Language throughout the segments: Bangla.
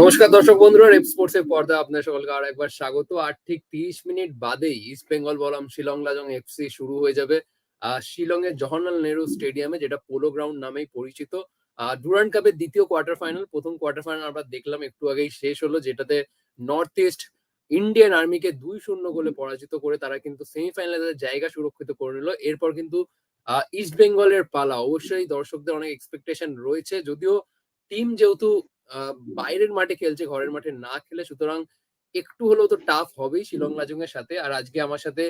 নমস্কার দর্শক বন্ধুরা, রেপ এর পর্দা আপনার সকলকে আর একবার স্বাগত। আর ঠিক তিরিশ মিনিট বাদেই ইস্ট বেঙ্গল বলাম শিলং লাজং এফসি শুরু হয়ে যাবে। শিলং এর জওহরলাল নেহরু স্টেডিয়ামে, যেটা পোলো গ্রাউন্ড নামেই পরিচিত। ডুরান্ড কাপের দ্বিতীয় কোয়ার্টার ফাইনাল, প্রথম কোয়ার্টার ফাইনাল আমরা দেখলাম একটু আগেই শেষ হলো, যেটাতে নর্থ ইস্ট ইন্ডিয়ান আর্মিকে দুই শূন্য গোলে পরাজিত করে তারা কিন্তু সেমিফাইনালে তাদের জায়গা সুরক্ষিত করে নিল। এরপর কিন্তু ইস্ট বেঙ্গলের পালা। অবশ্যই দর্শকদের অনেক এক্সপেকটেশন রয়েছে। যদিও টিম যেহেতু বাইরের মাঠে খেলছে, ঘরের মাঠে না খেলে সুতরাং একটু হলেও তো টাফ হবেই শিলং লাজং এর সাথে। আর আজকে আমার সাথে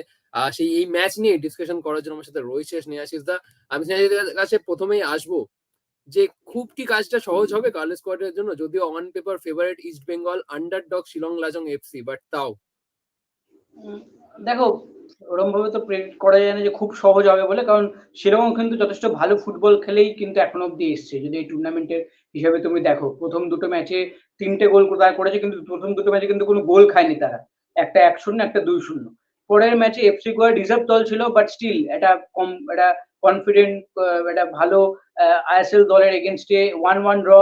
সেই এই ম্যাচ নিয়ে ডিসকাশন করার জন্য আমার সাথে রয়েছে স্নেহাশিস দা। আমি স্নেহাশিসের কাছে প্রথমেই আসব যে, খুব কি কাজটা সহজ হবে কার্লেস স্কোয়াডের জন্য? যদিও on paper favourite East Bengal underdog Shillong Lajong FC but তাও দেখো ওরম ভাবে তো প্রেডিক্ট করা যায় না যে খুব সহজ হবে বলে, কারণ সেরকম কিন্তু যথেষ্ট ভালো ফুটবল খেলেই কিন্তু এখন অব্দি এসছে। যদি এই টুর্নামেন্টের হিসাবে তুমি দেখো, প্রথম দুটো ম্যাচে তিনটে গোল তারা করেছে, কিন্তু প্রথম দুটো ম্যাচে কিন্তু কোনো গোল খায়নি তারা। একটা এক শূন্য, একটা দুই শূন্য। পরের ম্যাচে এফসি গোয়া রিজার্ভ দল ছিল বাট স্টিল এটা কম, এটা কনফিডেন্ট একটা ভালো আইএসএল দলের এগেনস্টে ওয়ান ওয়ান ড্র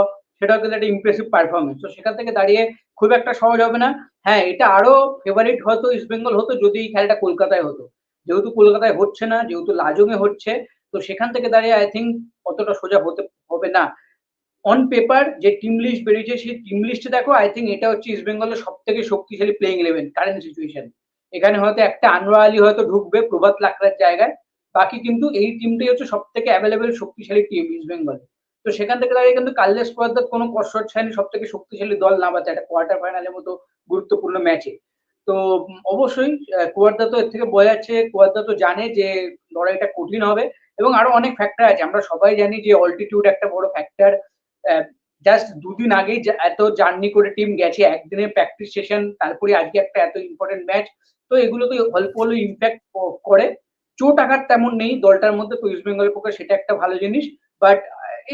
সেটাও কিন্তু একটা ইমপ্রেসিভ পারফরমেন্স তো সেখান থেকে দাঁড়িয়ে খুব একটা সহজ হবে না। হ্যাঁ এটা আরও ফেভারিট হতো ইস্ট বেঙ্গল হতো যদি এই খেলাটা কলকাতায় হতো। যেহেতু কলকাতায় হচ্ছে না, যেহেতু লাজমে হচ্ছে, তো সেখান থেকে দাঁড়িয়ে আই থিঙ্ক অতটা সোজা হতে হবে না। অন পেপার যে টিম লিস্ট বেরিয়েছে, সেই টিম লিস্টে দেখো আই থিঙ্ক এটা হচ্ছে ইস্ট বেঙ্গলের সব থেকে শক্তিশালী প্লেইং ইলেভেন কারেন্ট সিচুয়েশন এখানে হয়তো একটা আনোয়ার আলী হয়তো ঢুকবে প্রভাত লাকড়ার জায়গায়। বাকি কিন্তু এই টিমটাই হচ্ছে সব থেকে অ্যাভেলেবেল শক্তিশালী টিম ইস্ট বেঙ্গল তো সেখান থেকে দাঁড়িয়ে কিন্তু কাল্লেস পর্দার কোনো কসরত ছায়নি সব থেকে শক্তিশালী দল নামাতে একটা কোয়ার্টার ফাইনালের মতো গুরুত্বপূর্ণ ম্যাচে। তো অবশ্যই আহ, কুয়াদ্দা তো এর থেকে বোঝা যাচ্ছে। কুয়াদ্দা তো জানে যে লড়াইটা কঠিন হবে এবং আরও অনেক ফ্যাক্টর আছে। আমরা সবাই জানি যে অল্টিটিউড একটা বড় ফ্যাক্টর জাস্ট দুদিন আগেই এত জার্নি করে টিম গেছে। একদিনের প্র্যাকটিস সেশন তারপরে আজকে একটা এত ইম্পর্টেন্ট ম্যাচ তো এগুলো তো অল্প হলেও ইম্প্যাক্ট করে। চোট আঘাত তেমন নেই। দলটার মধ্যে তো ইস্ট বেঙ্গলের পক্ষে সেটা একটা ভালো জিনিস। বাট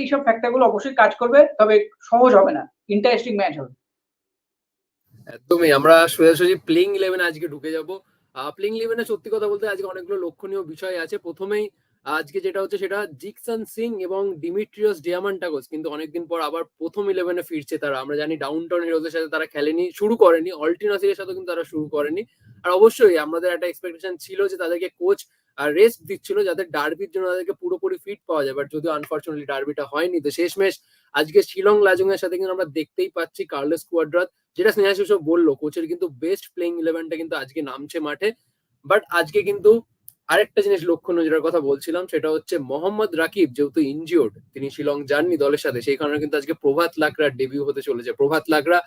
এইসব ফ্যাক্টরগুলো অবশ্যই কাজ করবে, তবে সহজ হবে না ইন্টারেস্টিং ম্যাচ হবে। একদমই, আমরা সোজাসুজি প্লেইং ইলেভেন আজকে ঢুকে যাব। প্লেইং ইলেভেনে সত্যি কথা বলতে আজকে অনেকগুলো লক্ষণীয় বিষয় আছে। প্রথমেই আজকে যেটা হচ্ছে সেটা জিকসন সিং এবং ডিমিট্রিয়াস ডিয়ামান্টাগোস, কিন্তু অনেকদিন পর আবার প্রথম ইলেভেনে ফিরছে তারা। আমরা জানি ডাউন টাউন হিরোজের সাথে তারা খেলেনি, শুরু করেনি। অল্টিনাসির সাথে কিন্তু তারা শুরু করেনি। আর অবশ্যই আমাদের একটা এক্সপেকটেশন ছিল যে তাদেরকে কোচ আর রেস্ট দিচ্ছিল যাতে ডার্বির জন্য তাদেরকে পুরোপুরি ফিট পাওয়া যায়। বাট যদিও আনফর্চুনেটলি ডার্বিটা হয়নি, তো শেষমেশ আজকে শিলং লাজং এর সাথে কিন্তু আমরা দেখতেই পাচ্ছি কার্লেস কুয়াড্রাত যেটা স্নেহাশিস বলল কোচের কিন্তু বেস্ট প্লেইং ইলেভেনটা কিন্তু আজকে নামছে মাঠে। বাট আজকে কিন্তু আরেকটা জিনিস লক্ষণীয় যেটার কথা বলছিলাম, সেটা হচ্ছে মোহাম্মদ রাকিব যেহেতু ইনজিওর্ড তিনি শিলং যাননি দলের সাথে, সেই কারণে কিন্তু আজকে প্রভাত লাকড়ার ডেবিউ হতে চলেছে। প্রভাত লাকড়া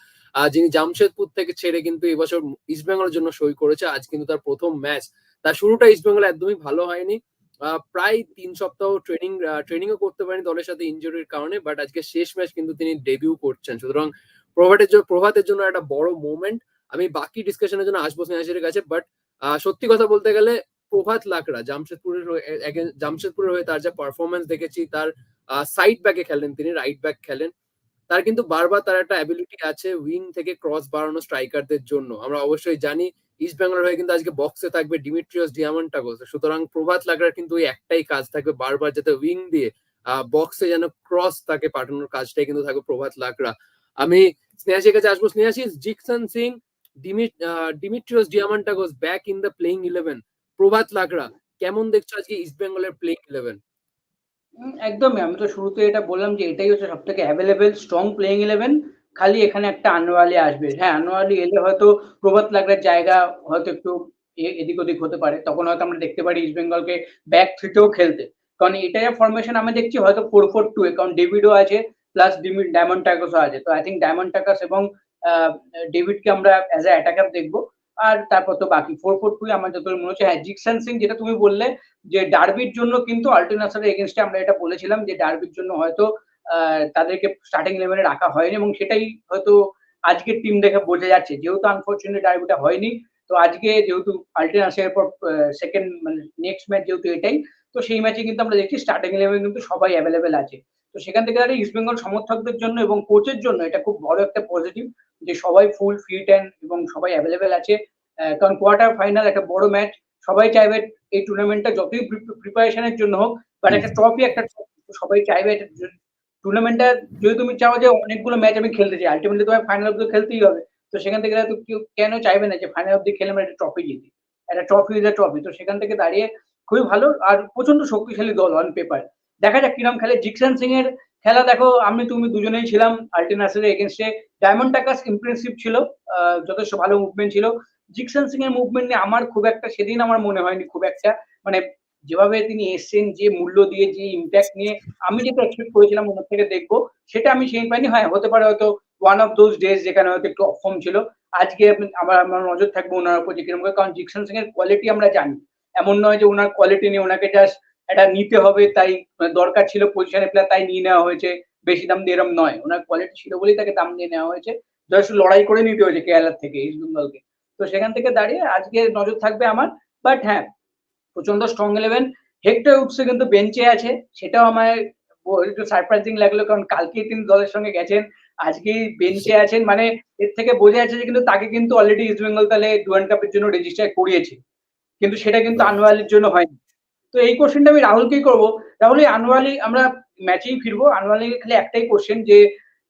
যিনি জামশেদপুর থেকে ছেড়ে কিন্তু এবছর ইস্ট বেঙ্গলের জন্য সই করেছে, আজ কিন্তু তার প্রথম ম্যাচ তার শুরুটা ইস্ট বেঙ্গল একদমই ভালো হয়নি। প্রায় তিন সপ্তাহ ট্রেনিং ট্রেনিংও করতে পারেনি দলের সাথে ইনজুরির কারণে বাট আজকে শেষ ম্যাচ কিন্তু তিনি ডেবিউ করছেন। সুতরাং প্রভাতের জন্য প্রভাতের জন্য একটা বড় মোমেন্ট আমি বাকি ডিসকাশনের জন্য আসব স্নেহাসের কাছে বাট সত্যি কথা বলতে গেলে প্রভাত লাকড়া, জামশেদপুরের জামশেদপুরের হয়ে তার যা পারফরমেন্স দেখেছি, তার সাইড ব্যাকে খেলেন তিনি রাইট ব্যাক খেলেন। তার কিন্তু বারবার তার একটা অ্যাবিলিটি আছে উইং থেকে ক্রস বাড়ানো স্ট্রাইকারদের জন্য। আমরা অবশ্যই জানি ইস্ট বেঙ্গলের হয়ে কিন্তু আজকে বক্সে থাকবে ডিমিট্রিয়াস ডিয়ামন্টাগোস সুতরাং প্রভাত লাকড়ার কিন্তু ওই একটাই কাজ থাকবে বারবার যাতে উইং দিয়ে বক্সে যেন ক্রস তাকে পাঠানোর কাজটাই কিন্তু থাকবে প্রভাত লাকড়া। আমি স্নেহাসের কাছে আসব। Snehasish Jeakson Singh, Dimit Dimitrios Diamantakos back in the playing eleven Prabhat Lakra, কেমন দেখছ আজকে ইস্ট বেঙ্গলের প্লেইং ইলেভেন একদমই আমি তো শুরুতে এটা বললাম যে এটাই হচ্ছে সব থেকে অ্যাভেলেবেল স্ট্রং প্লেইং ইলেভেন খালি এখানে একটা আনোয়ালি আসবে। হ্যাঁ আনোয়ালি এলে হয়তো প্রভাত লাগলার জায়গা হয়তো একটু এদিক ওদিক হতে পারে। তখন হয়তো আমরা দেখতে পারি ইস্ট বেঙ্গলকে ব্যাক থ্রিতেও খেলতে। কারণ এটাই ফরমেশন আমি দেখছি হয়তো ফোর ফোর টু কারণ ডেভিডও আছে প্লাস ডায়মন্ড টাকাসও আছে। তো আই থিঙ্ক ডায়মন্ড টাকাস এবং ডেভিডকে আমরা অ্যাজ এ অ্যাটাকার দেখব। আর তারপর তো বাকি ফোর ফোর টু আমার যতদূর মনে হচ্ছে হ্যাঁ জিকসন সিং যেটা তুমি বললে যে ডার্বির জন্য কিন্তু আল্টিনাসারের এগেনস্টে আমরা এটা বলেছিলাম যে ডার্বির জন্য হয়তো তাদেরকে স্টার্টিং ইলেভেনে রাখা হয়নি এবং সেটাই হয়তো আজকের টিম দেখে বোঝা যাচ্ছে। যেহেতু আনফর্চুনেটলি ডার্বিটা হয়নি তো আজকে যেহেতু আল্টিনাসের পর সেকেন্ড মানে নেক্সট ম্যাচ যেহেতু এটাই তো সেই ম্যাচে কিন্তু আমরা দেখছি স্টার্টিং ইলেভেন কিন্তু সবাই অ্যাভেলেবেল আছে। তো সেখান থেকে দাঁড়িয়ে ইস্ট বেঙ্গল সমর্থকদের জন্য এবং কোচের জন্য এটা খুব বড় একটা পজিটিভ যে সবাই ফুল ফিট অ্যান্ড এবং সবাই অ্যাভেলেবেল আছে। কারণ কোয়ার্টার ফাইনাল একটা বড় ম্যাচ সবাই চাইবে এই টুর্নামেন্টটা যতই প্রিপারেশনের জন্য হোক বাট একটা ট্রফি একটা সবাই চাইবে এটা টুর্নামেন্টটা যদি তুমি চাও যে অনেকগুলো ম্যাচ আমি খেলতে চাই আলটিমেটলি তোমার ফাইনাল অব্দি খেলতেই হবে। তো সেখান থেকে তো কেউ কেন চাইবে না যে ফাইনাল অব্দি খেলে আমরা একটা ট্রফি জিতি? একটা ট্রফি ইজ ট্রফি তো সেখান থেকে দাঁড়িয়ে খুবই ভালো আর প্রচণ্ড শক্তিশালী দল অন পেপার দেখা যাক কিরম খেলে। জিকসান সিং এর খেলা দেখো, আমি তুমি দুজনেই ছিলাম আলটিনাসের এগেনস্টে ডায়মন্ড টাকাস ইমপ্রেসিভ ছিল যথেষ্ট ভালো মুভমেন্ট ছিল। জিকসান সিং এর মুভমেন্ট নিয়ে আমার খুব একটা, সেদিন আমার মনে হয়নি খুব একটা। মানে যেভাবে তিনি এসছেন, যে মূল্য দিয়ে, যে ইম্প্যাক্ট নিয়ে আমি যেটা এক্সপেক্ট করেছিলাম ওনার থেকে দেখব, সেটা আমি সেই পাইনি। হ্যাঁ হতে পারে হয়তো ওয়ান অফ দোজ ডেজ যেখানে হয়তো একটু অফম ছিল। আজকে আমার আমার নজর থাকবে ওনার উপর যে কীরকম কারণ জিকসন সিং এর কোয়ালিটি আমরা জানি। এমন নয় যে ওনার কোয়ালিটি নিয়ে ওনাকে জাস্ট এটা নিতে হবে, তাই দরকার ছিল পজিশনে প্লেয়ার তাই নিয়ে নেওয়া হয়েছে। বেশি দাম দিয়ে এরম নয়। ওনার কোয়ালিটি ছিল বলেই তাকে দাম দিয়ে নেওয়া হয়েছে। জাস্ট লড়াই করে নিতে হয়েছে কেরালার থেকে, ইস্ট বেঙ্গলকে। তো সেখান থেকে দাঁড়িয়ে আজকে নজর থাকবে আমার। বাট হ্যাঁ প্রচণ্ড স্ট্রং ইলেভেন হেক্টর উঠছে কিন্তু বেঞ্চে আছে সেটাও আমার একটু সারপ্রাইজিং লাগল কারণ কালকেই তিনি দলের সঙ্গে গেছেন আজকেই বেঞ্চে আছেন মানে এর থেকে বোঝা যাচ্ছে যে কিন্তু তাকে কিন্তু অলরেডি ইস্ট বেঙ্গল তাহলে ডুয়ান কাপের জন্য রেজিস্টার করিয়েছে। কিন্তু সেটা কিন্তু আনোয়ালির জন্য হয়নি। তো এই কোশ্চেনটা আমি রাহুলকেই করব। রাহুল এই আনোয়ালি আমরা ম্যাচেই ফিরবো। আনোয়ালিকে খালি একটাই কোশ্চেন যে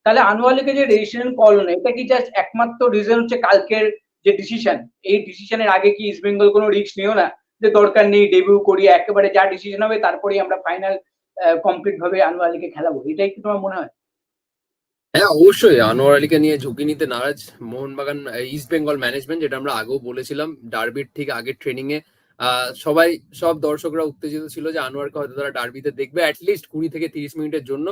তাহলে আনোয়ালিকে যে রেজিস্ট্রেশন করল না এটা কি জাস্ট একমাত্র রিজন হচ্ছে কালকের যে ডিসিশন এই ডিসিশনের আগে কি ইস্ট বেঙ্গল কোনো রিস্ক নিও না? যে দরকার নেই ডেবিউ করি একেবারে যা ডিসিশন হবে, তারপরেই আমরা ফাইনাল কমপ্লিট ভাবে আনোয়ালিকে খেলাবো। এটাই কি তোমার মনে হয়? হ্যাঁ অবশ্যই। আনোয়ার আলীকে নিয়ে ঝুঁকি নিতে নারাজ মোহনবাগান ইস্ট বেঙ্গল ম্যানেজমেন্ট যেটা আমরা আগেও বলেছিলাম ডার্বির ঠিক আগের ট্রেনিং এ। সবাই, সব দর্শকরা উত্তেজিত ছিল যে আনোয়ারকে হয়তো তারা ডার্বিতে দেখবে অ্যাটলিস্ট কুড়ি থেকে তিরিশ মিনিটের জন্য।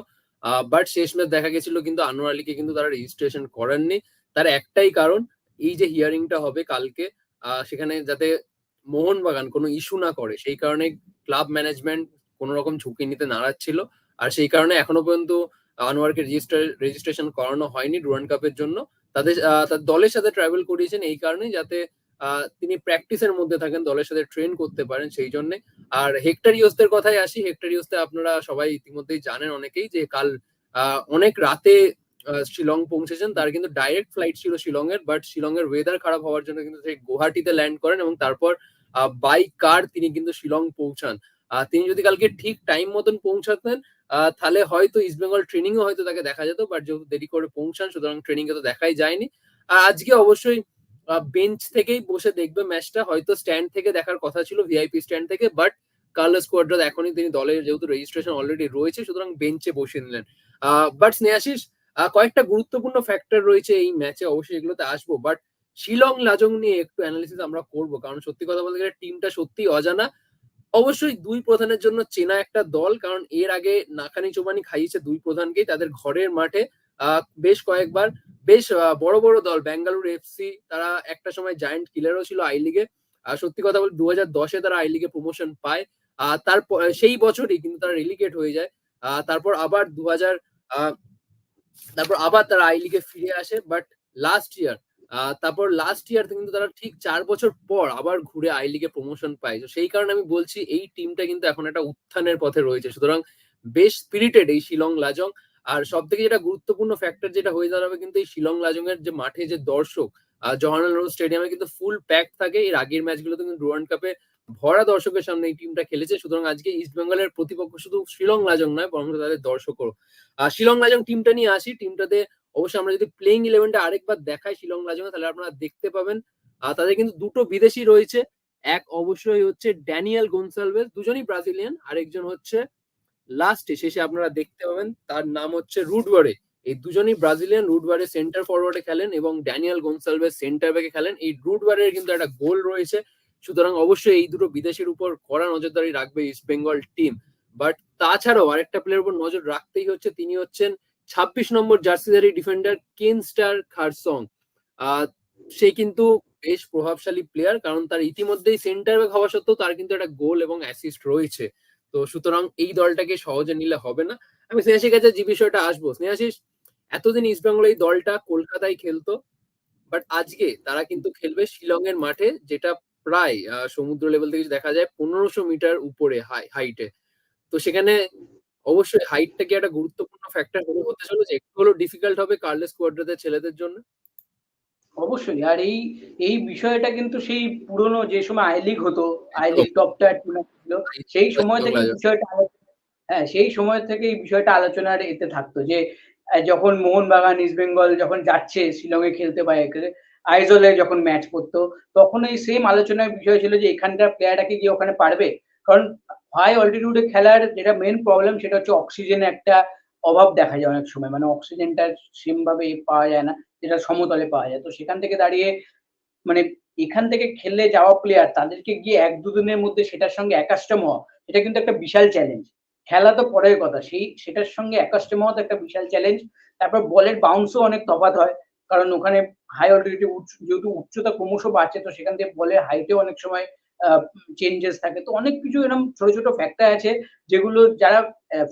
বাট শেষ ম্যাচ দেখা গেছিল কিন্তু আনোয়ার আলীকে কিন্তু তারা রেজিস্ট্রেশন করেননি। তার একটাই কারণ, এই যে হিয়ারিংটা হবে কালকে সেখানে যাতে মোহনবাগান কোনো ইস্যু না করে, সেই কারণে ক্লাব ম্যানেজমেন্ট কোনো রকম ঝুঁকি নিতে নারাজ ছিল। আর সেই কারণে এখনও পর্যন্ত আনোয়ারকে রেজিস্টার, রেজিস্ট্রেশন করানো হয়নি ডুরান্ড কাপের জন্য। তাদের তার দলের সাথে ট্রাভেল করিয়েছেন এই কারণে যাতে তিনি প্র্যাকটিসের মধ্যে থাকেন, দলের সাথে ট্রেন করতে পারেন সেই জন্য। আর হেক্টারিওসদের কথায় আসি হেক্টারিওসতে আপনারা সবাই ইতিমধ্যেই জানেন অনেকেই যে কাল অনেক রাতে শিলং পৌঁছেছেন। তার কিন্তু ডাইরেক্ট ফ্লাইট ছিল শিলং এর বাট শিলং এর ওয়েদার খারাপ হওয়ার জন্য কিন্তু সেই গুয়াহাটিতে ল্যান্ড করেন এবং তারপর বাই কার তিনি কিন্তু শিলং পৌঁছান। তিনি যদি কালকে ঠিক টাইম মতন পৌঁছাতেন তাহলে হয়তো ইস্টবেঙ্গল ট্রেনিং এ হয়তো তাকে দেখা যেত বাট যেহেতু দেরি করে পৌঁছান, সুতরাং ট্রেনিং এ তো দেখাই যায়নি। আর আজকে অবশ্যই বেঞ্চ থেকেই বসে দেখবে ম্যাচটা হয়তো স্ট্যান্ড থেকে দেখার কথা ছিল ভিআইপি স্ট্যান্ড থেকে বাট কার্লোস কোয়াড্রাত এখনই তিনি দলের যেহেতু রেজিস্ট্রেশন অলরেডি রয়েছে, সুতরাং বেঞ্চে বসিয়ে নিলেন। বাট স্নেহাশিস কয়েকটা গুরুত্বপূর্ণ ফ্যাক্টর রয়েছে এই ম্যাচে অবশ্যই এগুলোতে আসব বাট শিলং, লাজং নিয়ে একটু অ্যানালিসিস আমরা করব। কারণ সত্যি কথা বলতে গেলে টিমটা সত্যি অজানা। অবশ্যই দুই প্রধানের জন্য চেনা একটা দল, কারণ এর আগে নাকানি চোবানি খাইয়েছে দুই প্রধানকেই তাদের ঘরের মাঠে। বেশ কয়েকবার, বেশ বড় বড় দল ব্যাঙ্গালোর এফসি তারা একটা সময় জায়ান্ট কিলারও ছিল আই লিগে সত্যি কথা বলতে দু হাজার দশে তারা আই লিগে প্রমোশন পায়। তারপর, সেই বছরই কিন্তু তারা রেলিগেট হয়ে যায়। তারপর আবার দু হাজার তারপর আবার তারা আই লিগে ফিরে আসে। বাট লাস্ট ইয়ার তারপর লাস্ট ইয়ার কিন্তু তারা ঠিক চার বছর পর আবার ঘুরে আই লিগে প্রমোশন পায়। তো সেই কারণে আমি বলছি, এই টিমটা কিন্তু এখন একটা উত্থানের পথে রয়েছে। সুতরাং বেশ স্পিরিটেড এই শিলং, লাজং। আর সব থেকে যেটা গুরুত্বপূর্ণ ফ্যাক্টর যেটা হয়ে দাঁড়াবে কিন্তু এই শিলং লাজং এর যে মাঠে যে দর্শক জওয়াহরলাল নেহরু স্টেডিয়ামে কিন্তু ফুল প্যাক থাকে। এর আগের ম্যাচগুলোতে কিন্তু ডুরান্ড কাপে ভরা দর্শকের সামনে এই টিমটা খেলেছে। সুতরাং আজকে ইস্ট বেঙ্গলের প্রতিপক্ষ শুধু শিলং, লাজং নয়, বরং তাদের দর্শকও। আর শিলং, লাজং টিমটা নিয়ে আসি। টিমটাতে অবশ্যই আমরা যদি প্লেইং ইলেভেনটা আরেকবার দেখাই শিলং লাজং তাহলে আপনারা দেখতে পাবেন। আর তাদের কিন্তু দুটো বিদেশি রয়েছে। এক অবশ্যই হচ্ছে ড্যানিয়েল গোনসালভেস, দুজনই ব্রাজিলিয়ান, আরেকজন হচ্ছে লাস্টে শেষে আপনারা দেখতে পাবেন, তার নাম হচ্ছে রুডওয়ারে। এই দুজনই ব্রাজিলিয়ান, রুডওয়ারে সেন্টার ফরওয়ার্ডে খেলেন এবং ড্যানিয়েল গোনসালভেস সেন্টার ব্যাকে খেলেন। এই রুডওয়ারের কিন্তু একটা গোল রয়েছে। সুতরাং অবশ্যই এই দুটো বিদেশের উপর কড়া নজরদারি রাখবে ইস্ট বেঙ্গল টিম বাট তাছাড়াও আরেকটা প্লেয়ার উপর নজর রাখতেই হচ্ছে, তিনি হচ্ছেন ছাব্বিশ নম্বর জার্সিধারী ডিফেন্ডার কেন স্টার খারসং সে কিন্তু বেশ প্রভাবশালী প্লেয়ার কারণ তার ইতিমধ্যেই সেন্টার ব্যাক হওয়া সত্ত্বেও তার কিন্তু একটা গোল এবং অ্যাসিস্ট রয়েছে। তো সুতরাং এই দলটাকে সহজে নিলে হবে না। আমি স্নেহাশির কাছে যে বিষয়টা আসব। স্নেহাশিস এতদিন ইস্ট বেঙ্গল এই দলটা কলকাতায় খেলতো বাট আজকে তারা কিন্তু খেলবে শিলং এর মাঠে, যেটা প্রায় সমুদ্র লেভেল থেকে দেখা যায় পনেরোশো মিটার উপরে হাইটে তো সেখানে অবশ্যই হাইটটা কি একটা গুরুত্বপূর্ণ ফ্যাক্টর হলে হতে চলেছে। একটু হলেও ডিফিকাল্ট হবে কার্লেস কোয়াড্রাদের ছেলেদের জন্য। অবশ্যই আর এই এই বিষয়টা কিন্তু সেই পুরনো যে সময় আই লিগ হতো I League top tier tournament ছিল সেই সময় থেকে বিষয়টা হ্যাঁ সেই সময় থেকে এই বিষয়টা আলোচনার এতে থাকতো যে যখন মোহনবাগান ইস্ট বেঙ্গল যখন যাচ্ছে শিলংয়ে খেলতে পারে আইজলে যখন ম্যাচ করতো তখন এই সেম আলোচনার বিষয় ছিল যে এখানকার প্লেয়ারটা কি গিয়ে ওখানে পারবে? কারণ হাই অল্টিটিউডে খেলার যেটা মেন প্রবলেম সেটা হচ্ছে অক্সিজেনের একটা অভাব দেখা যায় অনেক সময়। মানে অক্সিজেনটা সেম ভাবে পাওয়া যায় না, যেটা সমতলে পাওয়া যায়। তো সেখান থেকে দাঁড়িয়ে মানে এখান থেকে খেললে যাওয়া প্লেয়ার তাদেরকে গিয়ে এক দুদিনের মধ্যে সেটার সঙ্গে একাস্টম হওয়া, এটা কিন্তু একটা বিশাল চ্যালেঞ্জ খেলা তো পরের কথা, সেই সেটার সঙ্গে একাস্টম হওয়া তো একটা বিশাল চ্যালেঞ্জ তারপর বলের বাউন্সও অনেক তফাৎ হয়, কারণ ওখানে হাই অল্টিটিউড যেহেতু উচ্চতা ক্রমশ বাড়ছে, তো সেখান থেকে বলের হাইটেও অনেক সময় চেঞ্জেস থাকে। তো অনেক কিছু এরকম ছোট ছোট ফ্যাক্টর আছে যেগুলো যারা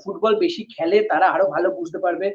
ফুটবল বেশি খেলে তারা আরও ভালো বুঝতে পারবে।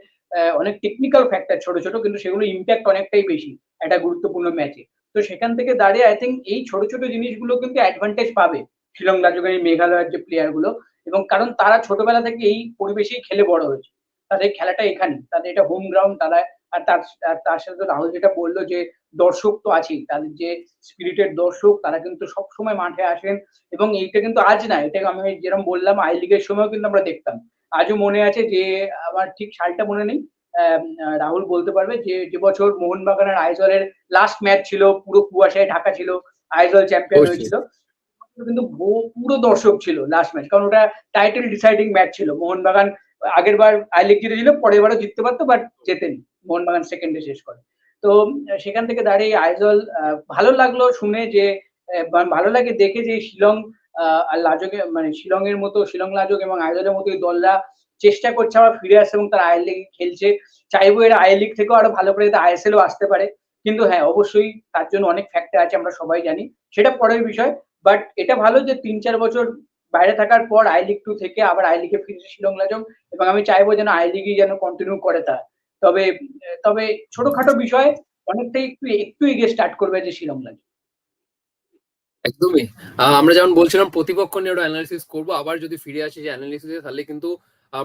অনেক টেকনিক্যাল ফ্যাক্টর ছোট ছোট, কিন্তু সেগুলো ইম্প্যাক্ট অনেকটাই বেশি একটা গুরুত্বপূর্ণ ম্যাচে তো সেখান থেকে দাঁড়িয়ে আই থিঙ্ক এই ছোট ছোট জিনিসগুলো কিন্তু অ্যাডভান্টেজ পাবে শিলং রাজ্যকারী মেঘালয়ের যে প্লেয়ারগুলো এবং কারণ তারা ছোটবেলা থেকে এই পরিবেশেই খেলে বড় হয়েছে। তাদের খেলাটা এখানে তাদের এটা হোম গ্রাউন্ড তারা আর তার তার সাথে রাহুল যেটা বলল যে দর্শক তো আছেই তাদের যে স্পিরিটের দর্শক তারা কিন্তু সব সময় মাঠে আসেন এবং এইটা কিন্তু আজ না এটা আমি যেরকম বললাম আই লিগের সময়ও কিন্তু আমরা দেখতাম। আজও মনে আছে যে আমার ঠিক সালটা মনে নেই রাহুল বলতে পারবে যে যে বছর মোহনবাগানের আইজলের লাস্ট ম্যাচ ছিল পুরো কুয়াশায় ঢাকা ছিল আইজল চ্যাম্পিয়ন হয়েছিল। কিন্তু পুরো দর্শক ছিল লাস্ট ম্যাচ কারণ ওটা টাইটেল ডিসাইডিং ম্যাচ ছিল। মোহনবাগান আগের বার আই লিগ জিতেছিল পরের বারও জিততে পারতো বাট জেতেনি। মোহনবাগান সেকেন্ডে শেষ করে। তো সেখান থেকে দাঁড়িয়ে আইজল ভালো লাগল শুনে যে ভালো লাগে দেখে যে শিলং আর লাজকে মানে শিলং এর মতো, শিলং লাজক এবং আইজলের মতো দলরা চেষ্টা করছে আবার ফিরে আসে এবং তারা আই লিগ খেলছে। চাইব এরা আই লিগ থেকেও আরও ভালো করে আইএসএল ও আসতে পারে। কিন্তু হ্যাঁ অবশ্যই তার জন্য অনেক ফ্যাক্টর আছে, আমরা সবাই জানি। সেটা পরের বিষয়। বাট এটা ভালো যে তিন চার বছর বাইরে থাকার পর আই লিগ টু থেকে আবার আই লিগে ফিরছে শিলং লাজং এবং আমি চাইব যেন আই লিগই যেন কন্টিনিউ করে তা তবে তবে ছোটখাটো বিষয়ে, অনেকটাই একটু একটু এগিয়ে স্টার্ট করবে যে শিলং লাগে একদমই। আমরা যেমন বলছিলাম প্রতিপক্ষ নিয়ে ওটা অ্যানালিসিস করব, আবার যদি ফিরে আসি যে অ্যানালিসিসে তাহলে কিন্তু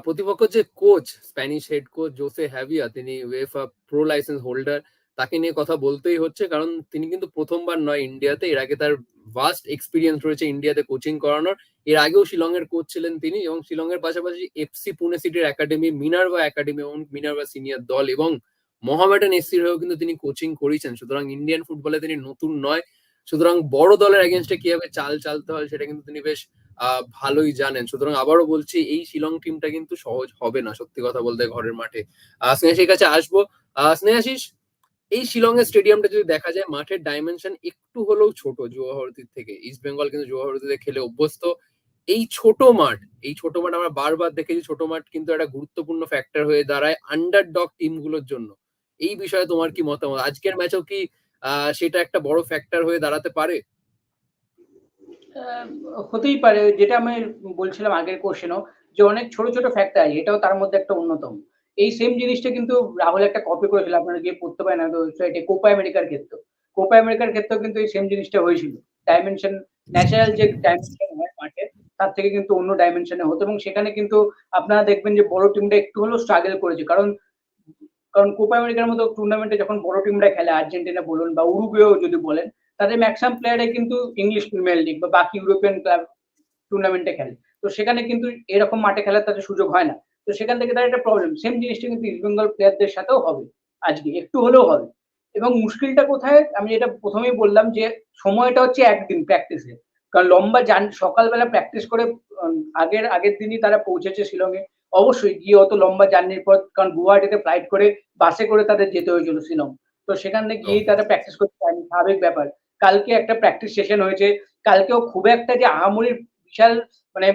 প্রতিপক্ষ যে coach Spanish head coach Jose Hevia তিনি ওয়েফা প্রো লাইসেন্স হোল্ডার তাকে নিয়ে কথা বলতেই হচ্ছে। কারণ তিনি কিন্তু প্রথমবার নয় ইন্ডিয়াতে, এর আগে তার ভাস্ট এক্সপিরিয়েন্স রয়েছে ইন্ডিয়াতে কোচিং করানোর। এর আগেও শিলং এর কোচ ছিলেন তিনি এবং শিলং এর পাশাপাশি এফসি পুনে সিটির একাডেমি মিনারভা একাডেমি এবং মিনারভা সিনিয়র দল এবং মোহামেডান এসসির হয়েও কিন্তু তিনি কোচিং করেছেন। সুতরাং ইন্ডিয়ান ফুটবলে তিনি নতুন নয়। সুতরাং বড় দলের এগেনস্টে কীভাবে চাল চালতে হয় সেটা কিন্তু তিনি বেশ ভালোই জানেন। সুতরাং আবারও বলছি, এই শিলং টিমটা কিন্তু সহজ হবে না, সত্যি কথা বলতে ঘরের মাঠে। স্নেহাশির কাছে আসব। স্নেহাশিস এই শিলং এর স্টেডিয়ামটা যদি দেখা যায়, মাঠের ডাইমেনশন একটু হলেও ছোট জুয়াহরতির থেকে। ইস্ট বেঙ্গল কিন্তু জুয়াহরতিতে খেলে অভ্যস্ত। এই ছোট মাঠ, এই ছোট মাঠ আমরা বারবার দেখেছি, ছোট মাঠ কিন্তু একটা গুরুত্বপূর্ণ ফ্যাক্টর হয়ে দাঁড়ায় আন্ডার ডগ টিমগুলোর জন্য। এই বিষয়ে তোমার কি মতামত? আজকের ম্যাচেও কি সেটা একটা বড় ফ্যাক্টর হয়ে দাঁড়াতে পারে? হতেই পারে। যেটা আমি বলছিলাম আগের কোশ্চেনও যে অনেক ছোট ছোট ফ্যাক্টর এটাও তার মধ্যে একটা অন্যতম। এই সেম জিনিসটা কিন্তু রাহুল একটা কপি করেছিল, আপনারা গিয়ে পড়তে পারেন না ওয়েবসাইটে কোপা আমেরিকার ক্ষেত্রে। কোপা আমেরিকার ক্ষেত্রেও কিন্তু এই সেম জিনিসটা হয়েছিল। ডাইমেনশন ন্যাচারাল যে ডাইমেনশন হয় মাঠে, তার থেকে কিন্তু অন্য ডাইমেনশনে হতো এবং সেখানে কিন্তু আপনারা দেখবেন যে বড় টিমটা একটু হলেও স্ট্রাগল করেছে। কারণ কারণ কোপা আমেরিকার মতো টুর্নামেন্টে যখন বড় টিমরা খেলে, আর্জেন্টিনা বলুন বা উরুগুয়েও যদি বলেন, তাদের ম্যাক্সিমাম প্লেয়ারে কিন্তু ইংলিশ প্রিমিয়ার লিগ বা বাকি ইউরোপিয়ান ক্লাব টুর্নামেন্টে খেলে। তো সেখানে কিন্তু এরকম মাঠে খেলার তাদের সুযোগ হয় না। তো সেখান থেকে তার একটা প্রবলেম সেম জিনিসটা কিন্তু ইস্ট বেঙ্গল প্লেয়ারদের সাথেও হবে। আজকে একটু হলেও হবে। এবং মুশকিলটা কোথায়? আমি যেটা প্রথমেই বললাম যে সময়টা হচ্ছে একদিন প্র্যাকটিসে কারণ লম্বা যান সকালবেলা প্র্যাকটিস করে আগের আগের দিনই তারা পৌঁছেছে শিলংয়ে। অবশ্যই গিয়ে অত লম্বা জার্নির পর কারণ গুয়াহাটিতে ফ্লাইট করে বাসে করে তাদের যেতে হয়েছিল শিলং। তো সেখানে গিয়েই তারা প্র্যাকটিস করতে পারেনি স্বাভাবিক ব্যাপার। কালকে একটা প্র্যাকটিস সেশন হয়েছে। কালকেও খুব একটা যে আহামরির বিশাল মানে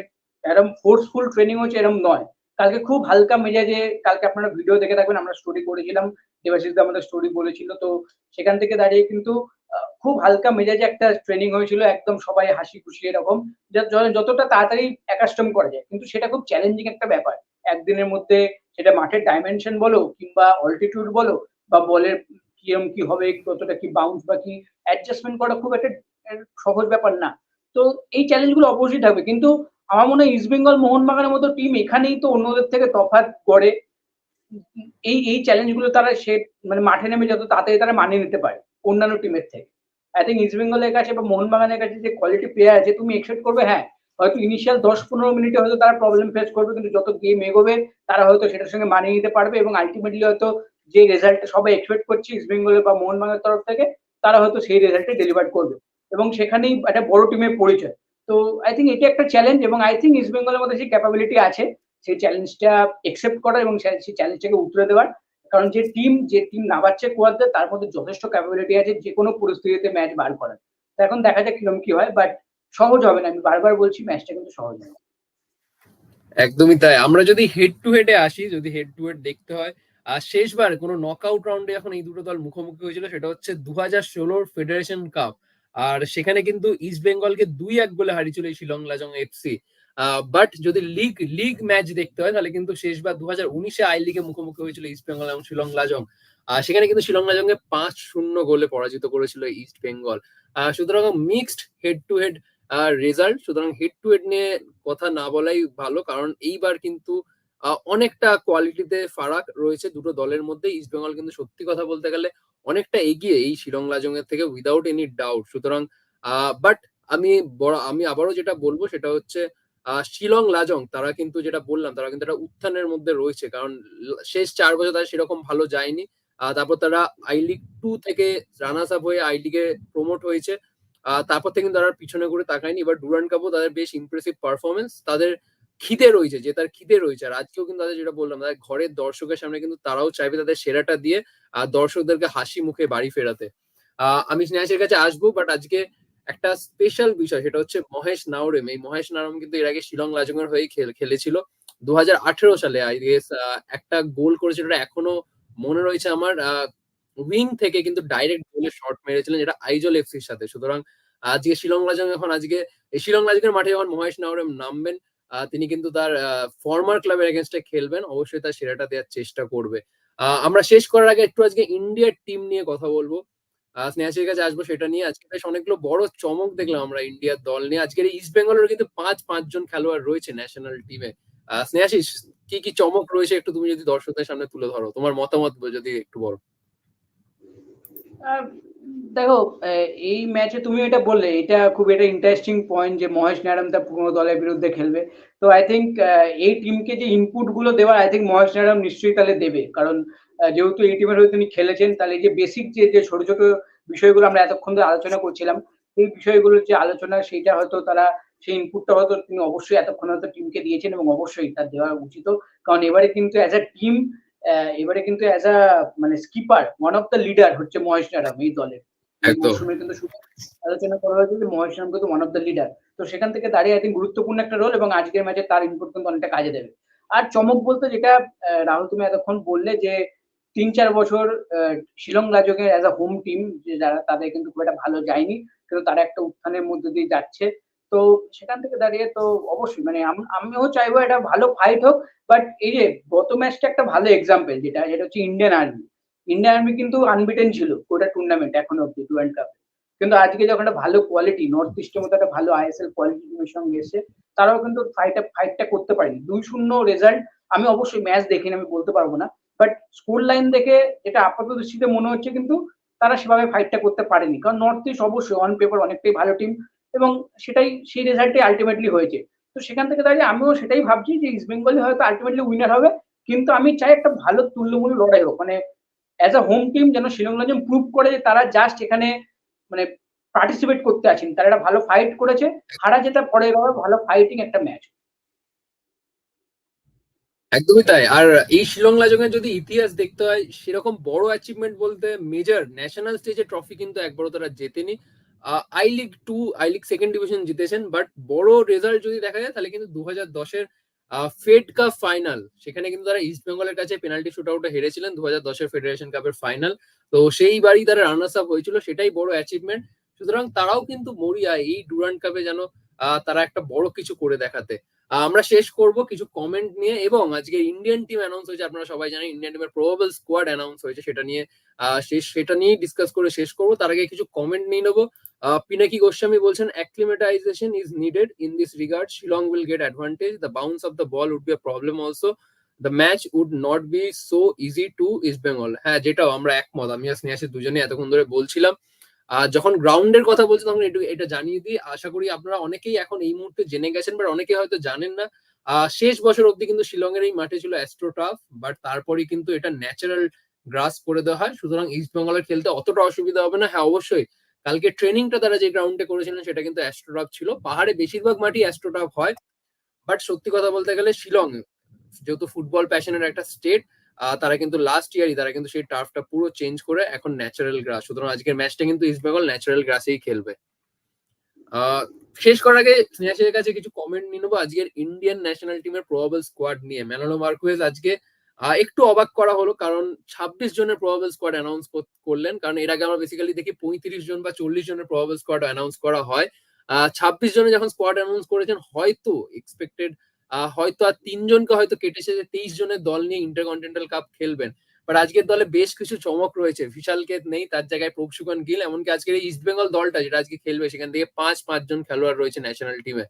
এরকম ফোর্সফুল ট্রেনিং হচ্ছে এরকম নয়। কালকে খুব হালকা মেজাজে, কালকে আপনারা ভিডিও দেখে থাকবেন, আমরা স্টোরি করেছিলাম, দেবাশিস আমাদের স্টোরি বলেছিল, তো সেখান থেকে দাঁড়িয়ে কিন্তু খুব হালকা মেজাজে একটা ট্রেনিং হয়েছিল, একদম সবাই হাসি খুশি এরকম যতটা তাড়াতাড়ি অ্যাকাস্টম করা যায়, কিন্তু সেটা খুব চ্যালেঞ্জিং একটা ব্যাপার। একদিনের মধ্যে সেটা মাঠের ডাইমেনশন বলো, কিংবা অল্টিটিউড বলো, বা বলের কিরম কি হবে, কতটা কি বাউন্স বা কি অ্যাডজাস্টমেন্ট করা খুব একটা সহজ ব্যাপার না। তো এই চ্যালেঞ্জগুলো অবশ্যই থাকবে কিন্তু আমার মনে হয় ইস্ট বেঙ্গল মোহনবাগানের মতো টিম এখানেই তো অন্যদের থেকে তফাৎ করে এই এই চ্যালেঞ্জগুলো তারা সে মানে মাঠে নেমে যত তাড়াতাড়ি তারা মানিয়ে নিতে পারে অন্যান্য টিমের থেকে। আই থিঙ্ক ইস্ট বেঙ্গলের কাছে বা মোহনবাগানের কাছে যে কোয়ালিটি প্লেয়ার আছে, তুমি এক্সপেক্ট করবে হ্যাঁ হয়তো ইনিশিয়াল দশ পনেরো মিনিটে হয়তো তারা প্রবলেম ফেস করবে, কিন্তু যত গেম এগোবে, তারা হয়তো সেটার সঙ্গে মানিয়ে নিতে পারবে এবং আলটিমেটলি হয়তো যে রেজাল্ট সবাই এক্সপেক্ট করছে ইস্ট বেঙ্গলের বা মোহনবাগানের তরফ থেকে, তারা হয়তো সেই রেজাল্টে ডেলিভার করবে। এবং সেখানেই একটা বড় টিমের পরিচয়। তো আই থিঙ্ক এটা একটা চ্যালেঞ্জ এবং আই থিঙ্ক ইস্ট বেঙ্গলের মধ্যে সেই ক্যাপাবিলিটি আছে, সেই চ্যালেঞ্জটা একসেপ্ট করা এবং সেই চ্যালেঞ্জটাকে উতরে দেওয়ার। কারণ যে টিম যে টিম নামাচ্ছে কোয়ারদের তার মধ্যে যথেষ্ট ক্যাপাবিলিটি আছে যে কোনো পরিস্থিতিতে ম্যাচ বার করার। তো এখন দেখা যাক কীরকম কি হয় বাট সহজ হবে না। আমি বারবার বলছি ম্যাচটা কিন্তু সহজ হবে। একদমই তাই। আমরা যদি হেড টু হেডে আসি, যদি হেড টু হেড দেখতে হয়, আর শেষবার কোনো নকআউট রাউন্ডে এখন এই দুটো দল মুখোমুখি হয়েছিল, সেটা হচ্ছে দু হাজার ষোলোর ফেডারেশন কাপ আর সেখানে কিন্তু ইস্ট বেঙ্গলকে দুই এক গোলে হারিয়েছিল এই শিলং, লাজং এফসি বাট যদি লিগ লিগ ম্যাচ দেখতে হয়, তাহলে কিন্তু শেষবার দু হাজার উনিশে আই লিগে মুখোমুখি হয়েছিল ইস্ট বেঙ্গল এবং শিলং, লাজং। সেখানে কিন্তু শিলং, লাজংকে পাঁচ শূন্য গোলে পরাজিত করেছিল ইস্ট বেঙ্গল সুতরাং mixed head to head result সুতরাং হেড টু হেড নিয়ে কথা না বলাই ভালো, কারণ এইবার কিন্তু অনেকটা কোয়ালিটিতে ফারাক রয়েছে দুটো দলের মধ্যে। ইস্ট বেঙ্গল কিন্তু সত্যি কথা বলতে গেলে অনেকটা এগিয়ে এই শিলং লাজং এর থেকে উইদাউট এনি ডাউট সুতরাং বাট আমি বড়, আমি আবারও যেটা বলব সেটা হচ্ছে শিলং লাজং, তারা কিন্তু যেটা বললাম, তারা কিন্তু একটা উত্থানের মধ্যে রয়েছে। কারণ শেষ চার বছর তারা সেরকম ভালো যায়নি। তারপর তারা আই লিগ টু থেকে রানার্স আপ হয়ে আই লিগে প্রমোট হয়েছে। তারপর থেকে কিন্তু তারা পিছনে করে তাকায়নি। এবার ডুরান কাপও তাদের বেশ ইমপ্রেসিভ পারফরমেন্স তাদের খিদে রয়েছে, যে তার খিদে রয়েছে। আর আজকেও কিন্তু তাদের যেটা বললাম, তাদের ঘরের দর্শকের সামনে কিন্তু তারাও চাইবে তাদের সেরাটা দিয়ে আর দর্শকদেরকে হাসি মুখে বাড়ি ফেরাতে। আমি স্নেহাসের কাছে আসব বাট আজকে একটা স্পেশাল বিষয়, সেটা হচ্ছে মহেশ নাওরেম। এই মহেশ নাওরেম কিন্তু এর আগে শিলং লাজংয়ের হয়ে খেল- খেলেছিল। দু হাজার আঠেরো সালে আই গেস একটা গোল করেছিল ওটা এখনও মনে রয়েছে আমার উইং থেকে কিন্তু ডাইরেক্ট গোলে শট মেরেছিলেন, যেটা আইজল এফসির সাথে। সুতরাং আজকে শিলং লাজং এখন আজকে শিলং লাজংয়ের মাঠে যখন মহেশ নাওরেম নামবেন তিনি কিন্তু তার ফর্মার ক্লাবের এগেনস্টে খেলবেন অবশ্যই তার সেরাটা দেওয়ার চেষ্টা করবে। আমরা শেষ করার আগে একটু আজকে ইন্ডিয়ার টিম নিয়ে কথা বলব। আহ, স্নেহাসের কাছে আসব সেটা নিয়ে। আজকে বেশ অনেকগুলো বড় চমক দেখলাম আমরা ইন্ডিয়ার দল নিয়ে। আজকের ইস্ট বেঙ্গলের কিন্তু পাঁচ পাঁচজন খেলোয়াড় রয়েছে ন্যাশনাল টিমে স্নেহাশিস কি কি চমক রয়েছে একটু তুমি যদি দর্শকদের সামনে তুলে ধরো? তোমার মতামত যদি একটু বলো। দেখো এই ম্যাচে তুমি এটা বললে, এটা খুব একটা ইন্টারেস্টিং পয়েন্ট যে মহেশ নারায়ণ তার পুরোনো দলের বিরুদ্ধে খেলবে। তো আই থিঙ্ক এই টিমকে যে ইনপুটগুলো দেওয়ার আই থিঙ্ক মহেশ নারায়ণ নিশ্চয়ই তাহলে দেবে। কারণ যেহেতু এই টিমের হয়ে তিনি খেলেছেন, তাহলে যে বেসিক যে যে ছোট ছোট বিষয়গুলো আমরা এতক্ষণ ধরে আলোচনা করছিলাম এই বিষয়গুলোর যে আলোচনা, সেইটা হয়তো তারা, সেই ইনপুটটা হয়তো তিনি অবশ্যই এতক্ষণ হয়তো টিমকে দিয়েছেন এবং অবশ্যই তার দেওয়া উচিত। কারণ এবারে কিন্তু অ্যাজ আ টিম এবারে কিন্তু অ্যাজ আ মানে skipper one of the leader হচ্ছে মহেশ নারায়ণ এই দলের। মৌসুমে কিন্তু আলোচনা করা হয়েছে যে মহেশ নারায়ণ কিন্তু ওয়ান অফ দ্য লিডার তো সেখান থেকে দাঁড়িয়ে আই থিঙ্ক গুরুত্বপূর্ণ একটা রোল এবং আজকের ম্যাচে তার ইনপুট কিন্তু অনেকটা কাজে দেবে। আর চমক বলতে যেটা রাহুল তুমি এতক্ষণ বললে যে তিন চার বছর আহ, শিলং লাজকের অ্যাজ আ হোম টিম যে যারা তাদের কিন্তু খুব একটা ভালো যায়নি কিন্তু তারা একটা উত্থানের মধ্যে দিয়ে যাচ্ছে। তো সেখান থেকে দাঁড়িয়ে তো অবশ্যই মানে আম- আমিও চাইব এটা ভালো ফাইট হোক বাট এই যে গত ম্যাচটা একটা ভালো এক্সাম্পল যেটা যেটা হচ্ছে ইন্ডিয়ান আর্মি ইন্ডিয়ান আর্মি কিন্তু আনবিটেন ছিল গোটা টুর্নামেন্ট এখন অব্দি ওয়ার্ল্ড কাপ কিন্তু আজকে যখন একটা ভালো কোয়ালিটি নর্থ ইস্টের মতো একটা ভালো আইএসএল কোয়ালিটি টিমের সঙ্গে এসে, তারাও কিন্তু ফাইট ফাইটটা করতে পারেনি। দুই শূন্য রেজাল্ট আমি অবশ্যই ম্যাচ দেখিনি আমি বলতে পারব না। বাট স্কোর লাইন দেখে এটা আপাত দৃষ্টিতে মনে হচ্ছে কিন্তু তারা সেভাবে ফাইটটা করতে পারেনি। কারণ নর্থ ইস্ট অবশ্যই অন পেপার অনেকটাই ভালো টিম এবং সেটাই, সেই রেজাল্টই আলটিমেটলি হয়েছে। তো সেখান থেকে দাঁড়িয়ে আমিও সেটাই ভাবছি যে ইস্ট বেঙ্গল হয়তো আলটিমেটলি উইনার হবে, কিন্তু আমি চাই একটা ভালো তুল্যমূল্য লড়াই হোক। মানে অ্যাজ আ হোম টিম যেন শিলং লাজম প্রুভ করে যে তারা জাস্ট এখানে মানে পার্টিসিপেট করতে আছেন, তারা একটা ভালো ফাইট করেছে, হারা যেটা পরে ভালো ফাইটিং একটা ম্যাচ একদমই তাই। আর এই শিলং লাজংয়ের যদি ইতিহাস দেখতে হয়, সেরকম বড় অ্যাচিভমেন্ট বলতে মেজর ন্যাশনাল স্টেজে ট্রফি কিন্তু একবারও তারা জেতেনি। I League two I League second division জিতেছেন বাট বড় রেজাল্ট যদি দেখা যায়, তাহলে কিন্তু দু হাজার দশের ফেড কাপ ফাইনাল সেখানে কিন্তু তারা ইস্ট বেঙ্গলের কাছে পেনাল্টি শুট আউটে হেরেছিলেন দু হাজার দশের ফেডারেশন কাপের ফাইনাল তো সেইবারই তারা রানার্স আপ হয়েছিল, সেটাই বড় অ্যাচিভমেন্ট সুতরাং তারাও কিন্তু মরিয়া এই ডুরান্ট কাপে যেন তারা একটা বড় কিছু করে দেখাতে। আমরা শেষ করব কিছু কমেন্ট নিয়ে এবং আজকে ইন্ডিয়ান টিম অ্যানাউন্স হয়েছে, আপনারা সবাই জানেন ইন্ডিয়ান টিমের প্রবাবল স্কোয়াড অ্যানাউন্স হয়েছে, সেটা নিয়ে শেষ সেটা নিয়ে ডিসকাস করে শেষ করব। তার আগে কিছু কমেন্ট নিয়ে নেব। পিনাকি গোস্বামী বলছেন acclimatisation is needed in this regard Shillong will get advantage the bounce of the ball would be a problem also the match would not be so easy to East Bengal হ্যাঁ যেটাও আমরা একমত। আমি আর স্নেহাসের দুজনে এতক্ষণ ধরে বলছিলাম। আহ, যখন গ্রাউন্ডের কথা বলছি তখন একটু এটা জানিয়ে দিই। আশা করি আপনারা অনেকেই এখন এই মুহূর্তে জেনে গেছেন বাট অনেকে হয়তো জানেন না। শেষ বছর অব্দি কিন্তু শিলংয়ের এই মাঠে ছিল অ্যাস্ট্রোটাফ বাট তারপরে কিন্তু এটা ন্যাচারাল গ্রাস করে দেওয়া হয়। সুতরাং ইস্ট বেঙ্গলের খেলতে অতটা অসুবিধা হবে না। হ্যাঁ অবশ্যই কালকে ট্রেনিংটা তারা যে গ্রাউন্ডে করেছিলেন সেটা কিন্তু অ্যাস্ট্রোটাফ ছিল। পাহাড়ে বেশিরভাগ মাটি অ্যাস্ট্রোটাফ হয় বাট সত্যি কথা বলতে গেলে শিলং যেহেতু ফুটবল প্যাশনের একটা স্টেট তারা কিন্তু লাস্ট ইয়ারই তারা কিন্তু সেই টার্ফটা পুরো চেঞ্জ করে এখন ন্যাচারাল গ্রাস সুতরাং আজকের ম্যাচটা কিন্তু ইস্ট বেঙ্গল ন্যাচারাল গ্রাসেই খেলবে। আহ, শেষ করার আগে স্নেহাসের কাছে কিছু কমেন্ট নিয়ে নেব। আজকের ইন্ডিয়ান ন্যাশনাল টিমের প্রবাবল স্কোয়াড নিয়ে। ম্যানোলো মার্কুয়েজ আজকে আহ, একটু অবাক করা হলো কারণ ছাব্বিশ জনের প্রবাবল স্কোয়াড অ্যানাউন্স করলেন। কারণ এর আগে আমরা বেসিক্যালি দেখি পঁয়ত্রিশ জন বা চল্লিশ জনের প্রবাবল স্কোয়াড অ্যানাউন্স করা হয়। ছাব্বিশ জনে যখন স্কোয়াড অ্যানাউন্স করেছেন হয়তো এক্সপেক্টেড হয়তো আর তিনজনকে হয়তো কেটেছে যে তেইশ জনের দল নিয়ে ইন্টারকন্টিনেন্টাল কাপ খেলবেন। বাট আজকের দলে বেশ কিছু চমক রয়েছে। বিশালকে নেই, তার জায়গায় প্রভসুকন গিল এমনকি আজকের এই ইস্ট বেঙ্গল দলটা যেটা আজকে খেলবে, সেখান থেকে পাঁচ পাঁচজন খেলোয়াড় রয়েছে ন্যাশনাল টিমে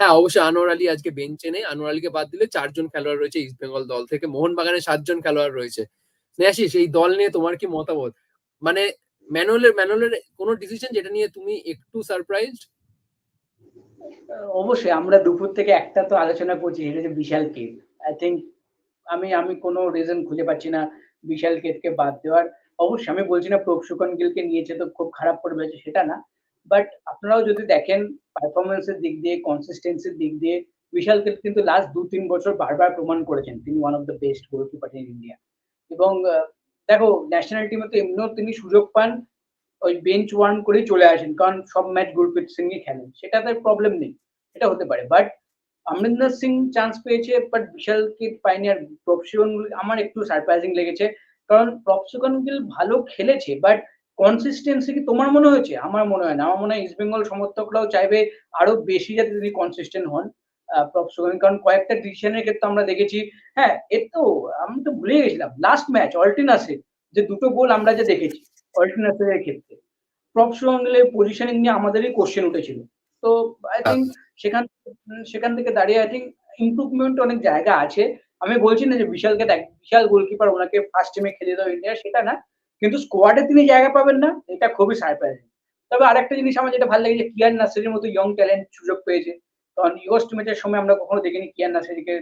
হ্যাঁ অবশ্যই আনোয়ার আলী আজকে বেঞ্চে নেই। আনোয়ার আলীকে বাদ দিলে চারজন খেলোয়াড় রয়েছে ইস্ট বেঙ্গল দল থেকে। মোহনবাগানে সাতজন খেলোয়াড় রয়েছে। স্নেহাশিস, এই দল নিয়ে তোমার কি মতামত? মানে ম্যানুয়ালের ম্যানুয়ালের কোনো ডিসিশন যেটা নিয়ে তুমি একটু সারপ্রাইজ অবশ্যই, আমরা দুপুর থেকে একটা তো আলোচনা করছি সেটা হচ্ছে বিশাল কেত আই থিঙ্ক আমি আমি কোনো রিজন খুঁজে পাচ্ছি না বিশাল কেতকে বাদ দেওয়ার। অবশ্যই, আমি বলছি না প্রভসুকন গিলকে নিয়েছে তো খুব খারাপ করে বেড়েছে সেটা না। বাট আপনারাও যদি দেখেন পারফরমেন্সের দিক দিয়ে কনসিস্টেন্সির দিক দিয়ে, বিশাল কেত কিন্তু লাস্ট দু, তিন বছর বারবার প্রমাণ করেছেন। তিনি one of the best goalkeeper in India এবং দেখো ন্যাশনাল টিমে তো এমনিও তিনি সুযোগ পান। ওই বেঞ্চ ওয়ান করেই চলে আসেন, কারণ সব ম্যাচ গুরপ্রীত সিং এ খেলেন। সেটা সেটাতে প্রবলেম নেই এটা হতে পারে। বাট অমরিন্দর সিং চান্স পেয়েছে বাট বিশালকে পায়নি আর প্রফসিকন আমার একটু সারপ্রাইজিং লেগেছে। কারণ প্রফসিকন গিল ভালো খেলেছে বাট কনসিস্টেন্সি কি তোমার মনে হয়েছে? আমার মনে হয় না। আমার মনে হয় ইস্ট বেঙ্গল সমর্থকরাও চাইবে আরও বেশি যাতে তিনি কনসিস্টেন্ট হন প্রফসিকন কারণ কয়েকটা ডিসিশনের ক্ষেত্রে আমরা দেখেছি হ্যাঁ এর তো আমি তো ভুলে গেছিলাম। লাস্ট ম্যাচ অল্টিনাসে যে দুটো গোল আমরা যে দেখেছি অল্টিনাসের ক্ষেত্রে প্রফসিকনের পজিশনিং নিয়ে আমাদেরই কোশ্চেন উঠেছিল। তো আই থিঙ্ক সেখান সেখান থেকে দাঁড়িয়ে আই থিঙ্ক ইমপ্রুভমেন্ট অনেক জায়গা আছে। আমি বলছি না যে বিশালকে দেখ বিশাল গোলকিপার ওনাকে ফার্স্ট টিমে খেলে দাও ইন্ডিয়া সেটা না। কিন্তু স্কোয়াডে তিনি জায়গা পাবেন না এটা খুবই সারপ্রাইজিং তবে আরেকটা জিনিস আমার যেটা ভালো লেগেছে কিয়ান নাসিরের মতো ইয়ং ট্যালেন্ট সুযোগ পেয়েছে। কারণ ইউএস ম্যাচের সময় আমরা কখনো দেখিনি কিয়ান নাসিরকে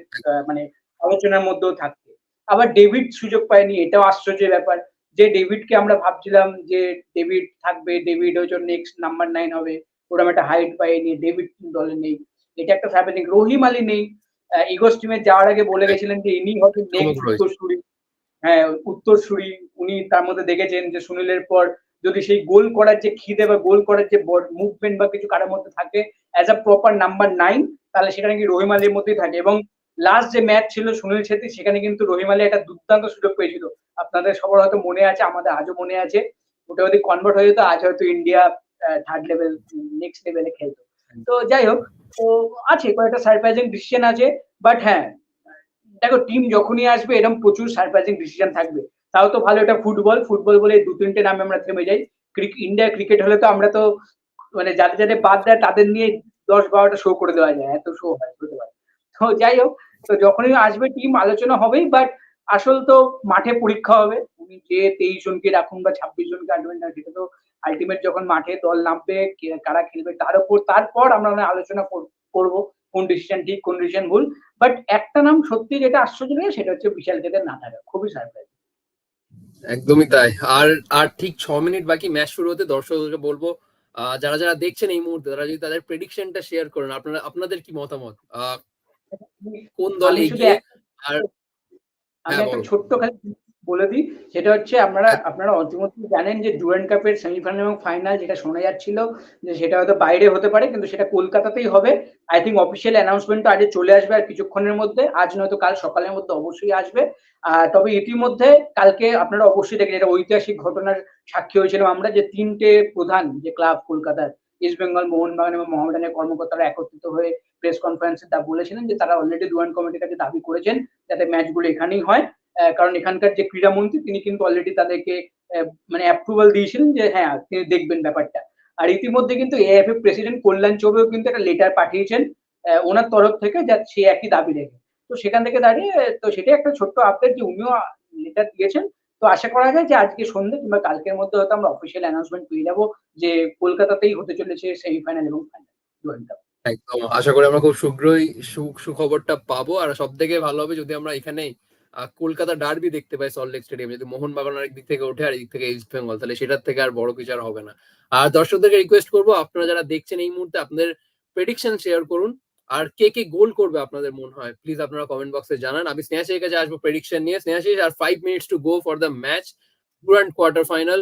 মানে আলোচনার মধ্যেও থাকতে। আবার ডেভিড সুযোগ পায়নি এটাও আশ্চর্যের ব্যাপার। যে ডেভিডকে আমরা ভাবছিলাম যে ডেভিড থাকবে ডেভিড হয়তো নেক্সট নাম্বার নাইন হবে ওরকম একটা হাইট পাইনি ডেভিড দলে নেই। এটা একটা ফ্যামিলি রহিম আলী নেই। ইগোস টিমে যাওয়ার আগে বলে গেছিলেন যে ইনি হয়তো নেক্সট। উত্তরসূরি। হ্যাঁ উত্তরসূরি উনি তার মধ্যে দেখেছেন যে সুনীলের পর যদি সেই গোল করার যে খিদে বা গোল করার যে মুভমেন্ট বা কিছু কারোর মধ্যে থাকে as a proper number nine তাহলে সেটা নাকি রহিম আলীর মধ্যেই থাকে। এবং লাস্ট যে ম্যাচ ছিল সুনীল ছেত্রী সেখানে কিন্তু রহিম আলী একটা দুর্দান্ত সুযোগ পেয়েছিল। আপনাদের সবার হয়তো মনে আছে আমাদের আজও মনে আছে ওটা যদি কনভার্ট হয়ে যেত আজ হয়তো ইন্ডিয়া থার্ড লেভেল নেক্সট লেভেলে খেলতো। তো যাই হোক তো আছে কয়েকটা সারপ্রাইজিং ডিসিশন আছে বাট হ্যাঁ দেখো টিম যখনই আসবে এরকম প্রচুর সারপ্রাইজিং ডিসিশন থাকবে। তাও তো ভালো এটা ফুটবল ফুটবল বলে দু তিনটে নামে আমরা থেমে যাই। ইন্ডিয়া ক্রিকেট হলে তো আমরা তো মানে যাদের যাদের বাদ দেয় তাদের নিয়ে দশ বারোটা শো করে দেওয়া যায় এত শো হয় হতে পারে। তো যাই হোক তো যখনই আসবে টিম আলোচনা হবেই বাট আসল তো মাঠে পরীক্ষা হবে। উনি যে তেইশ জনকে রাখুন বা ছাব্বিশ জনকে আনবেন না সেটা তো আলটিমেট যখন মাঠে দল নামবে কারা খেলবে তার উপর তারপর আমরা মানে আলোচনা কর- করব, কোন ডিসিশন ঠিক, কোন ডিসিশন ভুল। বাট একটা নাম সত্যি যেটা আশ্চর্য লাগে সেটা হচ্ছে বিশাল কেদের না থাকা খুবই সারপ্রাইজ একদমই তাই। আর আর ঠিক ছ মিনিট বাকি ম্যাচ শুরু হতে দর্শকদেরকে বলব যারা যারা দেখছেন এই মুহূর্তে, তারা যদি তাদের প্রেডিকশনটা শেয়ার করেন, আপনারা, আপনাদের কি মতামত? কোন দল আমি আর হ্যাঁ, একটা ছোট্ট বলে দিই সেটা হচ্ছে আপনারা আপনারা অতিমধ্যে জানেন যে ডুরান্ড কাপের সেমিফাইনাল এবং ফাইনাল যেটা শোনা যাচ্ছিল যে সেটা হয়তো বাইরে হতে পারে কিন্তু সেটা কলকাতাতেই হবে। আই থিঙ্ক অফিসিয়াল অ্যানাউন্সমেন্ট আজ চলে আসবে আর কিছুক্ষণের মধ্যে। আজ নয়তো কাল সকালের মধ্যে অবশ্যই আসবে। তবে ইতিমধ্যে কালকে আপনারা অবশ্যই দেখেন এটা ঐতিহাসিক ঘটনার সাক্ষী হয়েছিলাম আমরা যে তিনটে প্রধান যে ক্লাব কলকাতার ইস্ট বেঙ্গল মোহনবাগান এবং মোহামেডানের কর্মকর্তারা একত্রিত হয়ে প্রেস কনফারেন্সে তা বলেছিলেন যে তারা অলরেডি ডুরান্ড কমিটির কাছে দাবি করেছেন যাতে ম্যাচগুলো এখানেই হয়। কারণ এখানকার যে ক্রীড়ামন্ত্রী, তিনি কিন্তু অলরেডি তাদেরকে মানে অ্যাপ্রুভাল দিয়েছিলেন যে হ্যাঁ তিনি দেখবেন ব্যাপারটা। আর ইতিমধ্যে কিন্তু এএফএ প্রেসিডেন্ট কল্যাণ চৌবেও কিন্তু একটা লেটার পাঠিয়েছেন ওনার তরফ থেকে যা সে একই দাবি রেখে। তো সেখান থেকে দাঁড়িয়ে, তো সেটাই একটা ছোট্ট আপডেট যে উনিও লেটার দিয়েছেন। তো আশা করা যায় যে আজকে সন্ধ্যে কিংবা কালকের মধ্যে হয়তো আমরা অফিসিয়াল অ্যানাউন্সমেন্ট পেয়ে যাব যে কলকাতাতেই হতে চলেছে সেমিফাইনাল এবং ফাইনাল দুটো একদম। আশা করি আমরা খুব শীঘ্রই সুখবরটা পাবো। আর সব থেকে ভালো হবে যদি আমরা এখানেই কলকাতা ডার্বি দেখতে পাই সল্টলেক স্টেডিয়াম যদি মোহনবাগান আরেক দিক থেকে ওঠে আর দিক থেকে ইস্ট বেঙ্গল তাহলে সেটার থেকে আর বড় কিছু আর হবে না। আর দর্শকদেরকে রিকোয়েস্ট করব, আপনারা যারা দেখছেন এই মুহূর্তে আপনাদের প্রেডিকশন শেয়ার করুন। আর কে কে গোল করবে আপনাদের মনে হয়? প্লিজ আপনারা কমেন্ট বক্সে জানান। আমি স্নেহাশির কাছে আসব প্রেডিকশন নিয়ে। স্নেহাশিস আর five minutes to go for the match Durand quarter final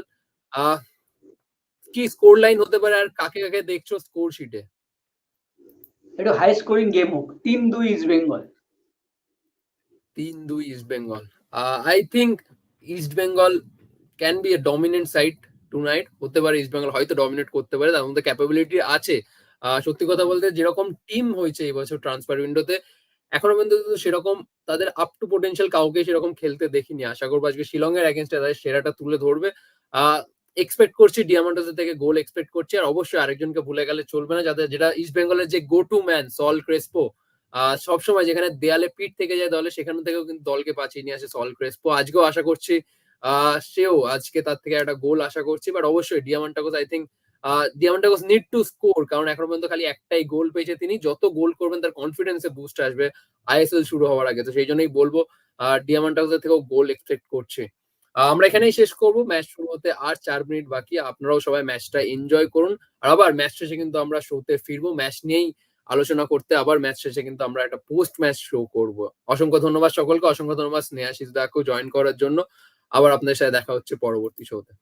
কি স্কোর লাইন হতে পারে আর কাকে কাকে দেখছ স্কোর শিটে একটু হাই স্কোরিং গেম হোক। তিন দুই ইস্ট বেঙ্গল তিন দুই East Bengal I think East Bengal can be a dominant side tonight হতে পারে ইস্ট বেঙ্গল হয়তো ডমিনেট করতে পারে তার মধ্যে ক্যাপাবিলিটি আছে। আহ, সত্যি কথা বলতে যেরকম টিম হয়েছে এই বছর ট্রান্সফার উইন্ডোতে এখনও পর্যন্ত সেরকম তাদের আপ টু পোটেনশিয়াল কাউকে সেরকম খেলতে দেখিনি। আশা করব আজকে শিলংয়ের এগেনস্টে তাদের সেরাটা তুলে ধরবে। আহ এক্সপেক্ট করছি ডিয়ামন্ডোসের থেকে গোল এক্সপেক্ট করছি, আর অবশ্যই আরেকজনকে ভুলে গেলে চলবে না। যাদের যেটা ইস্ট বেঙ্গলের যে go to man Saul Crespo সবসময় যেখানে দেয়ালে পিঠ থেকে যায় দলে, সেখান থেকেও কিন্তু দলকে বাঁচিয়ে নিয়ে আসে সল ক্রেসপো আজকেও আশা করছি সেও আজকে তার থেকে একটা গোল আশা করছি বাট অবশ্যই Diamantakos I think Diamantakos need to score কারণ এখনও পর্যন্ত খালি একটাই গোল পেয়েছে তিনি। যত গোল করবেন, তার কনফিডেন্সে বুস্ট আসবে। আইএসএল শুরু হওয়ার আগে, তো সেই জন্যই বলব ডিয়ামান্টাকোসের থেকেও গোল এক্সপেক্ট করছি। আমরা এখানেই শেষ করব। ম্যাচ শুরু হতে আর চার মিনিট বাকি। আপনারাও সবাই ম্যাচটা এনজয় করুন। আর আবার ম্যাচ শেষে কিন্তু আমরা শোতে ফিরবো। ম্যাচ নিয়েই আলোচনা করতে আবার ম্যাচ শেষে কিন্তু আমরা একটা পোস্ট ম্যাচ শো করব। অসংখ্য ধন্যবাদ সকলকে। অসংখ্য ধন্যবাদ স্নেহাশিস দাকে জয়েন করার জন্য। আবার আপনাদের সাথে দেখা হচ্ছে পরবর্তী শোতে